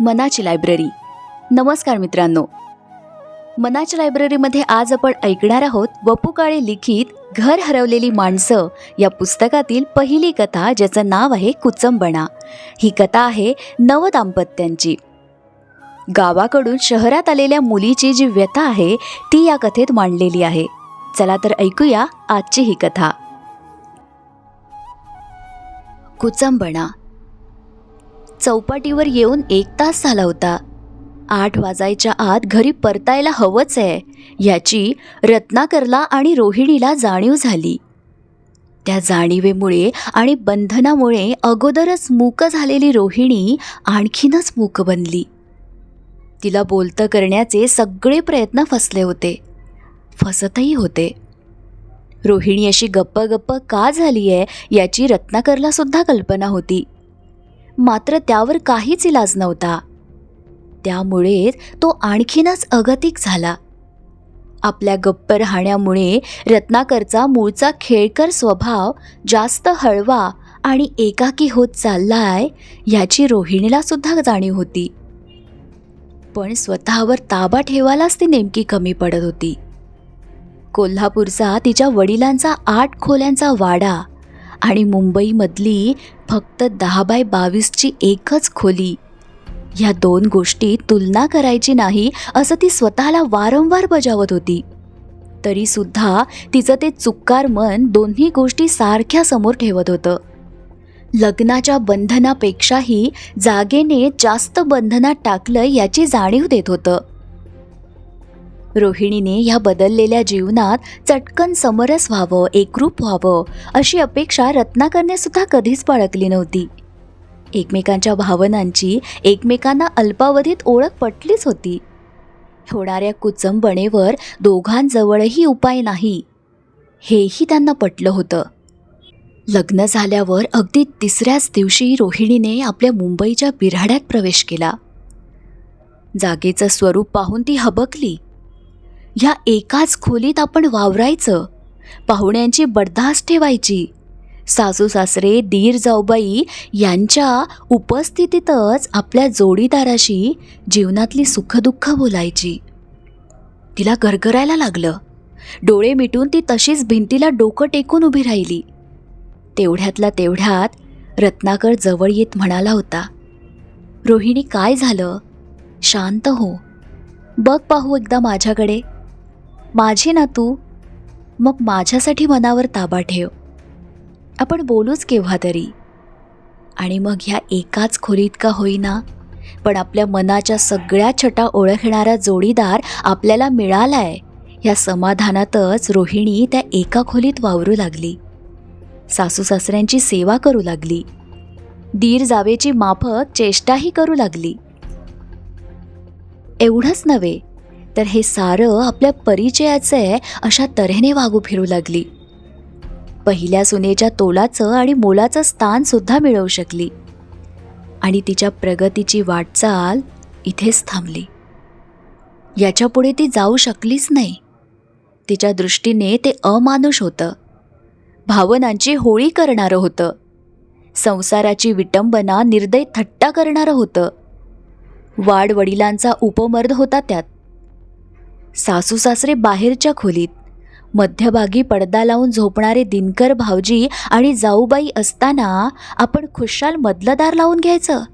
मनाची लायब्ररी. नमस्कार मित्रांनो. मनाच्या लायब्ररीमध्ये आज आपण ऐकणार आहोत वपू काळे लिखित घर हरवलेली माणसं या पुस्तकातील पहिली कथा ज्याचं नाव आहे कुचंबणा. ही कथा आहे नवदाम्पत्यांची गावाकडून शहरात आलेल्या मुलीची जी व्यथा आहे ती या कथेत मांडलेली आहे. चला तर ऐकूया आजची ही कथा. कुचंबणा. चौपाटीवर येऊन एक तास झाला होता. आठ वाजायच्या आत घरी परतायला हवंच आहे याची रत्नाकरला आणि रोहिणीला जाणीव झाली. त्या जाणीवेमुळे आणि बंधनामुळे अगोदरच मूक झालेली रोहिणी आणखीनच मूक बनली. तिला बोलतं करण्याचे सगळे प्रयत्न फसले होते. फसतही होते. रोहिणी अशी गप्प गप्प का झाली आहे याची रत्नाकरला सुद्धा कल्पना होती. मात्र त्यावर काहीच इलाज नव्हता. त्यामुळेच तो आणखीनच अगतिक झाला. आपल्या गप्प राहण्यामुळे रत्नाकरचा मूळचा खेळकर स्वभाव जास्त हळवा आणि एकाकी होत चाललाय याची रोहिणीला सुद्धा जाणीव होती. पण स्वतःवर ताबा ठेवायलाच ती नेमकी कमी पडत होती. कोल्हापूरचा तिच्या वडिलांचा आठ खोल्यांचा वाडा आणि मुंबईमधली फक्त दहा बाय बावीसची एकच खोली. ह्या दोन गोष्टी तुलना करायची नाही असं ती स्वतःला वारंवार बजावत होती. तरीसुद्धा तिचं ते चुक्कार मन दोन्ही गोष्टी सारख्या समोर ठेवत होतं. लग्नाच्या बंधनापेक्षाही जागेने जास्त बंधनात टाकलं याची जाणीव देत होतं. रोहिणीने ह्या बदललेल्या जीवनात चटकन समरस व्हावं एकरूप व्हावं अशी अपेक्षा रत्नाकरने सुद्धा कधीच बाळगली नव्हती. एकमेकांच्या भावनांची एकमेकांना अल्पावधीत ओळख पटलीच होती. होणाऱ्या कुचंबणेवर दोघांजवळही उपाय नाही. हेही त्यांना पटलं होतं. लग्न झाल्यावर अगदी तिसऱ्याच दिवशी रोहिणीने आपल्या मुंबईच्या बिराड्यात प्रवेश केला. जागेचं स्वरूप पाहून ती हबकली. ह्या एकाच खोलीत आपण वावरायचं. पाहुण्यांची बडदास ठेवायची. सासू सासरे दीर जाऊबाई यांच्या उपस्थितीतच आपल्या जोडीदाराशी जीवनातली सुखदुःख बोलायची. तिला गरगरायला लागलं. डोळे मिटून ती तशीच भिंतीला डोकं टेकून उभी राहिली. तेवढ्यातला तेवढ्यात रत्नाकर जवळ येत म्हणाला होता रोहिणी काय झालं? शांत हो. बघ पाहू एकदा माझ्याकडे. माझी ना तू. मग माझ्यासाठी मनावर ताबा ठेव. आपण बोलूच केव्हा तरी. आणि मग ह्या एकाच खोलीत का होईना. पण आपल्या मनाच्या सगळ्या छटा ओळखणारा जोडीदार आपल्याला मिळालाय. ह्या समाधानातच रोहिणी त्या एका खोलीत वावरू लागली. सासू सासऱ्यांची सेवा करू लागली. दीर जावेची माफक चेष्टाही करू लागली. एवढंच नव्हे तर हे सारं आपल्या परिचयाचं आहे अशा तऱ्हेने वागू फिरू लागली. पहिल्या सुनेच्या तोलाचं आणि मोलाचं स्थान सुद्धा मिळवू शकली. आणि तिच्या प्रगतीची वाटचाल इथेच थांबली. याच्यापुढे ती जाऊ शकलीच नाही. तिच्या दृष्टीने ते अमानुष होतं. भावनांची होळी करणारं होतं. संसाराची विटंबना निर्दय थट्टा करणारं होतं. वाडवडिलांचा उपमर्द होता त्यात. सासू सासरे बाहेरच्या खोलीत. मध्यभागी पडदा लावून झोपणारे दिनकर भावजी आणि जाऊबाई असताना आपण खुशाल मधलदार लावून घ्यायचं.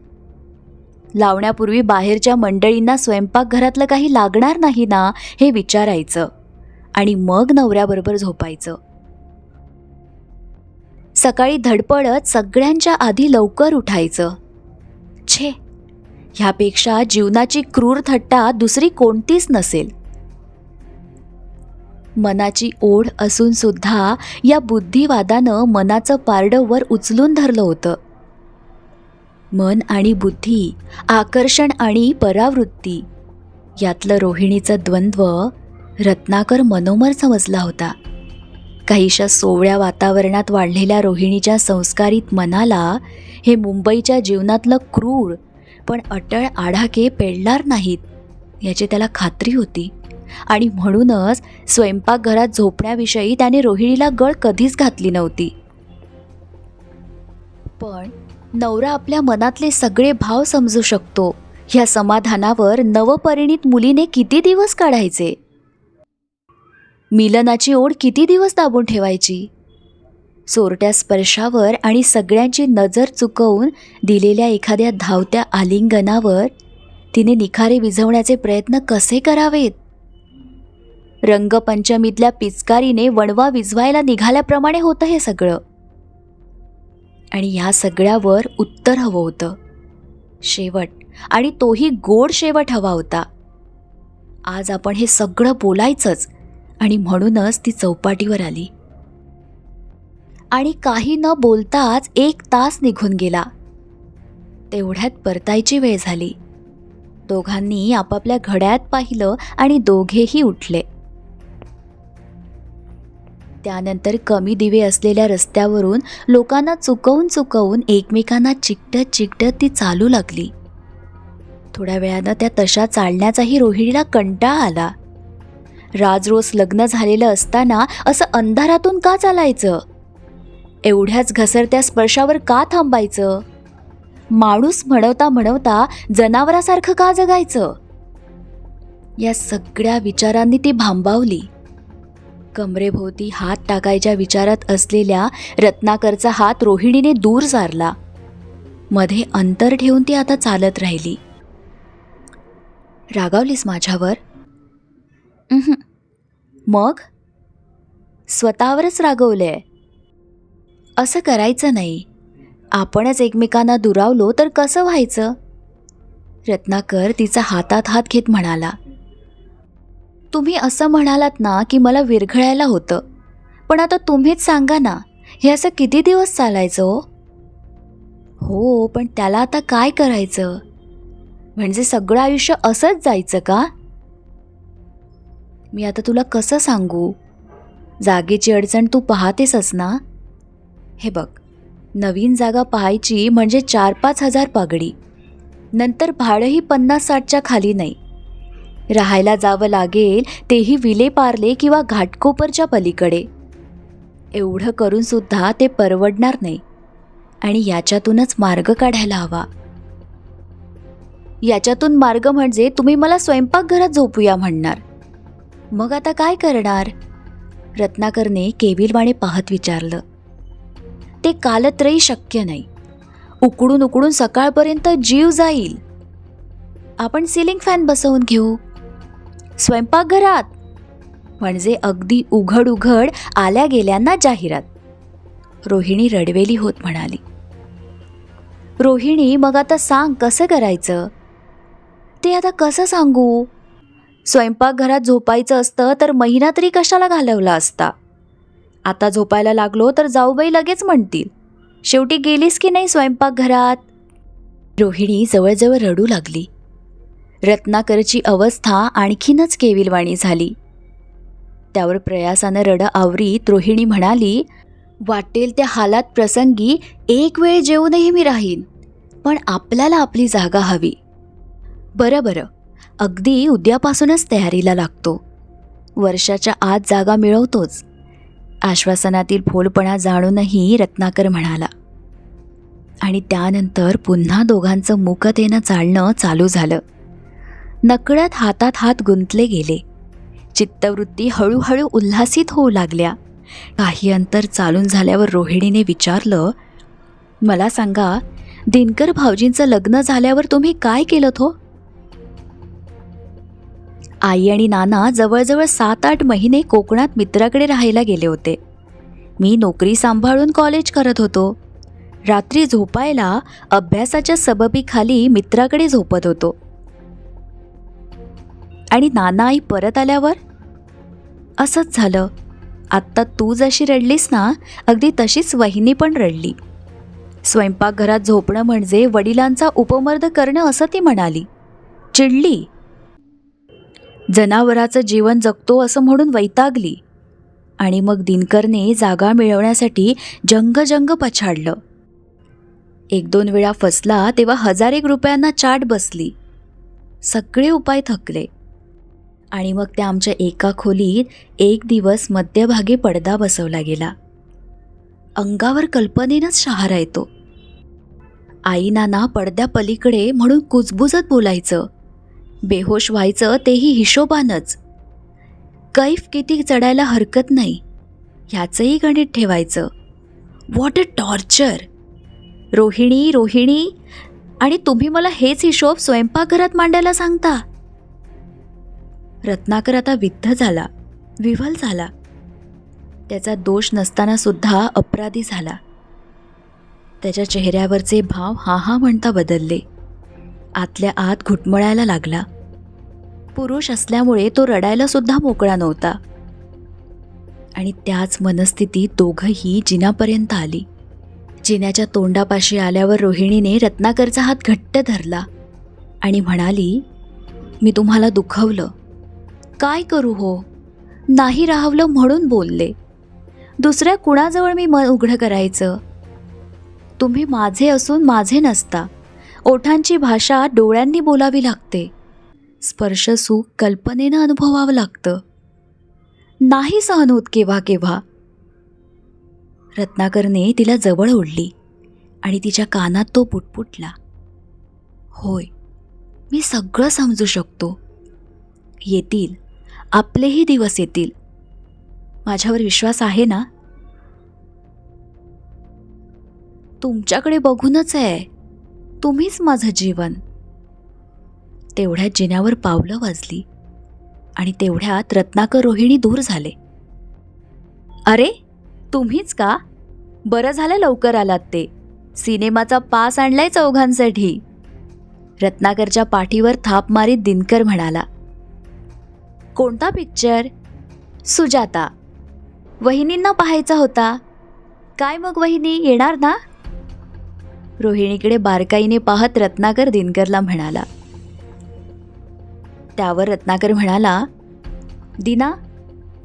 लावण्यापूर्वी बाहेरच्या मंडळींना स्वयंपाकघरातलं काही लागणार नाही ना हे विचारायचं आणि मग नवऱ्याबरोबर झोपायचं. सकाळी धडपडत सगळ्यांच्या आधी लवकर उठायचं. छे! ह्यापेक्षा जीवनाची क्रूर थट्टा दुसरी कोणतीच नसेल. मनाची ओढ असून सुद्धा या बुद्धिवादानं मनाचं पारडं वर उचलून धरलं होतं. मन आणि बुद्धी आकर्षण आणि परावृत्ती यातलं रोहिणीचं द्वंद्व रत्नाकर मनोमर समजला होता. काहीशा सोवळ्या वातावरणात वाढलेल्या रोहिणीच्या संस्कारित मनाला हे मुंबईच्या जीवनातलं क्रूर पण अटळ आढाके पेडणार नाहीत याची त्याला खात्री होती. आणि म्हणूनच स्वयंपाकघरात झोपण्याविषयी त्याने रोहिणीला गळ कधीच घातली नव्हती. पण नवरा आपल्या मनातले सगळे भाव समजू शकतो. ह्या समाधानावर नवपरिणित मुलीने किती दिवस काढायचे? मिलनाची ओढ किती दिवस दाबून ठेवायची? चोरट्या स्पर्शावर आणि सगळ्यांची नजर चुकवून दिलेल्या एखाद्या धावत्या आलिंगनावर तिने निखारे विझवण्याचे प्रयत्न कसे करावेत? रंगपंचमीतल्या पिचकारीने वणवा विझवायला निघाल्याप्रमाणे होतं हे सगळं. आणि ह्या सगळ्यावर उत्तर हवं होतं. शेवट. आणि तोही गोड शेवट हवा होता. आज आपण हे सगळं बोलायचंच आणि म्हणूनच ती चौपाटीवर आली. आणि काही न बोलताच एक तास निघून गेला. तेवढ्यात परतायची वेळ झाली. दोघांनी आपापल्या घड्यात पाहिलं आणि दोघेही उठले. त्यानंतर कमी दिवे असलेल्या रस्त्यावरून लोकांना चुकवून चुकवून एकमेकांना चिकटत चिकटत ती चालू लागली. थोड्या वेळानं त्या तशा चालण्याचाही रोहिणीला कंटाळा आला. राजरोस लग्न झालेलं असताना असं अंधारातून का चालायचं? एवढ्याच घसरत्या स्पर्शावर का थांबायचं? माणूस म्हणवता म्हणवता जनावरासारखं का जगायचं? या सगळ्या विचारांनी ती भांबावली. कमरेभोवती हात टाकायच्या विचारात असलेल्या रत्नाकरचा हात रोहिणीने दूर सारला. मध्ये अंतर ठेवून ती आता चालत राहिली. रागावलीस माझ्यावर? मग? स्वतःवरच रागवलंय. असं करायचं नाही. आपणच एकमेकांना दुरावलो तर कसं व्हायचं? रत्नाकर तिचा हातात हात घेत म्हणाला. तुम्ही असं म्हणालात ना की मला विरघळायला होतं. पण आता तुम्हीच सांगा ना हे असं किती दिवस चालायचं हो? हो पण त्याला आता काय करायचं? म्हणजे सगळं आयुष्य असंच जायचं का? मी आता तुला कसं सांगू? जागेची अडचण तू पाहतेसच ना? हे बघ नवीन जागा पाहायची म्हणजे चार पाच हजार पगडी. नंतर भाडंही पन्नास साठच्या खाली नाही. राहायला जावं लागेल तेही विलेपार्ले किंवा घाटकोपरच्या पलीकडे. एवढं करून सुद्धा ते परवडणार नाही. आणि याच्यातूनच मार्ग काढायला हवा. याच्यातून मार्ग म्हणजे तुम्ही मला स्वयंपाकघरात झोपूया म्हणणार. मग आता काय करणार? रत्नाकरने केविलवाणे पाहत विचारलं. ते कालत्रयी शक्य नाही. उकडून उकडून सकाळपर्यंत जीव जाईल. आपण सिलिंग फॅन बसवून घेऊ. स्वयंपाकघरात. म्हणजे अगदी उघड उघड आल्या गेल्यांना जाहिरात. रोहिणी रडवेली होत म्हणाली. रोहिणी मग आता सांग कसं करायचं? ते आता कसं सांगू? स्वयंपाकघरात झोपायचं असतं तर महिना तरी कशाला घालवला असता? आता झोपायला लागलो तर जाऊबाई लगेच म्हणतील शेवटी गेलीस की नाही स्वयंपाकघरात? रोहिणी जवळजवळ रडू लागली. रत्नाकरची अवस्था आणखीनच केविलवाणी झाली. त्यावर प्रयासानं रड आवरीत रोहिणी म्हणाली वाटेल त्या हालात प्रसंगी एक वेळ जेवूनही मी राहीन पण आपल्याला आपली जागा हवी. बरं बरं. अगदी उद्यापासूनच तयारीला लागतो. वर्षाच्या आत जागा मिळवतोच. आश्वासनातील फोलपणा जाणूनही रत्नाकर म्हणाला. आणि त्यानंतर पुन्हा दोघांचं मुकतेनं चालणं चालू झालं. नकळत हातात हात गुंतले गेले. चित्तवृत्ती हळूहळू उल्हासित होऊ लागल्या. काही अंतर चालून झाल्यावर रोहिणीने विचारलं मला सांगा दिनकर भाऊजींचं लग्न झाल्यावर तुम्ही काय केलं हो? आई आणि नाना जवळजवळ सात आठ महिने कोकणात मित्राकडे राहायला गेले होते. मी नोकरी सांभाळून कॉलेज करत होतो. रात्री झोपायला अभ्यासाच्या सबबीखाली मित्राकडे झोपत होतो. आणि नाना आई परत आल्यावर? असंच झालं. आत्ता तू जशी रडलीस ना अगदी तशीच वहिनी पण रडली. स्वयंपाकघरात झोपणं म्हणजे वडिलांचा उपमर्द करणं असं ती म्हणाली. चिडली. जनावराचं जीवन जगतो असं म्हणून वैतागली. आणि मग दिनकरने जागा मिळवण्यासाठी जंगजंग पछाडलं. एक दोन वेळा फसला तेव्हा हजार एक रुपयांना चाट बसली. सगळे उपाय थकले. आणि मग त्या आमच्या एका खोलीत एक दिवस मध्यभागी पडदा बसवला गेला. अंगावर कल्पनेनंच शहारा येतो. आई नाना पडद्या पलीकडे म्हणून कुजबुजत बोलायचं. बेहोश व्हायचं तेही हिशोबानच. कैफ किती चढायला हरकत नाही. ह्याचंही गणित ठेवायचं. What a torture Rohini Rohini! आणि तुम्ही मला हेच हिशोब स्वयंपाकघरात मांडायला सांगता? रत्नाकर आता विद्ध झाला विव्हल झाला. त्याचा दोष नसताना सुद्धा अपराधी झाला. त्याच्या चेहऱ्यावरचे भाव हा हा म्हणता बदलले. आतल्या आत घुटमळायला लागला. पुरुष असल्यामुळे तो रडायला सुद्धा मोकळा नव्हता. आणि त्याच मनस्थिती दोघंही जिनापर्यंत आली. जिन्याच्या तोंडापाशी आल्यावर रोहिणीने रत्नाकरचा हात घट्ट धरला आणि म्हणाली मी तुम्हाला दुखवलं. काय करू हो? नाही राहवलं म्हणून बोलले. दुसऱ्या कुणाजवळ मी मन उघडं करायचं? तुम्ही माझे असून माझे नसता. ओठांची भाषा डोळ्यांनी बोलावी लागते. स्पर्श सुख कल्पनेनं अनुभवावं लागतं. नाही सहन होत केव्हा केव्हा? रत्नाकरने तिला जवळ ओढली आणि तिच्या कानात तो पुटपुटला. होय मी सगळं समजू शकतो. येतील. आपलेही दिवस येतील. माझ्यावर विश्वास आहे ना? तुमच्याकडे बघूनच आहे. तुम्हीच माझं जीवन. तेवढ्यात जिन्यावर पावलं वाजली आणि तेवढ्यात रत्नाकर रोहिणी दूर झाले. अरे तुम्हीच का? बरं झालं लवकर आलात ते. सिनेमाचा पास आणलाय चौघांसाठी. रत्नाकरच्या पाठीवर थाप मारीत दिनकर म्हणाला. कोणता पिक्चर सुजाता. वहिनींना पाहायचा होता. काय मग वहिनी येणार ना? रोहिणीकडे बारकाईने पाहत रत्नाकर दिनकरला म्हणाला. त्यावर रत्नाकर म्हणाला दिना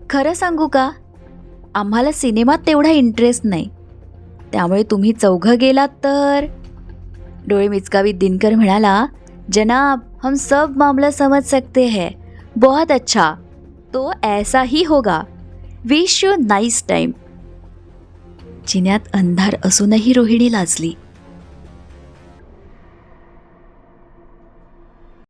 खरं सांगू का? आम्हाला सिनेमात तेवढा इंटरेस्ट नाही. त्यामुळे तुम्ही चौघं गेलात तर? डोळे मिचकावीत दिनकर म्हणाला जनाब हम सब मामला समज सकते हैं. बहुत अच्छा। तो ऐसा ही होगा। विश यू नाईस टाईम जिन्यात अंधार असूनही रोहिणी लाजली।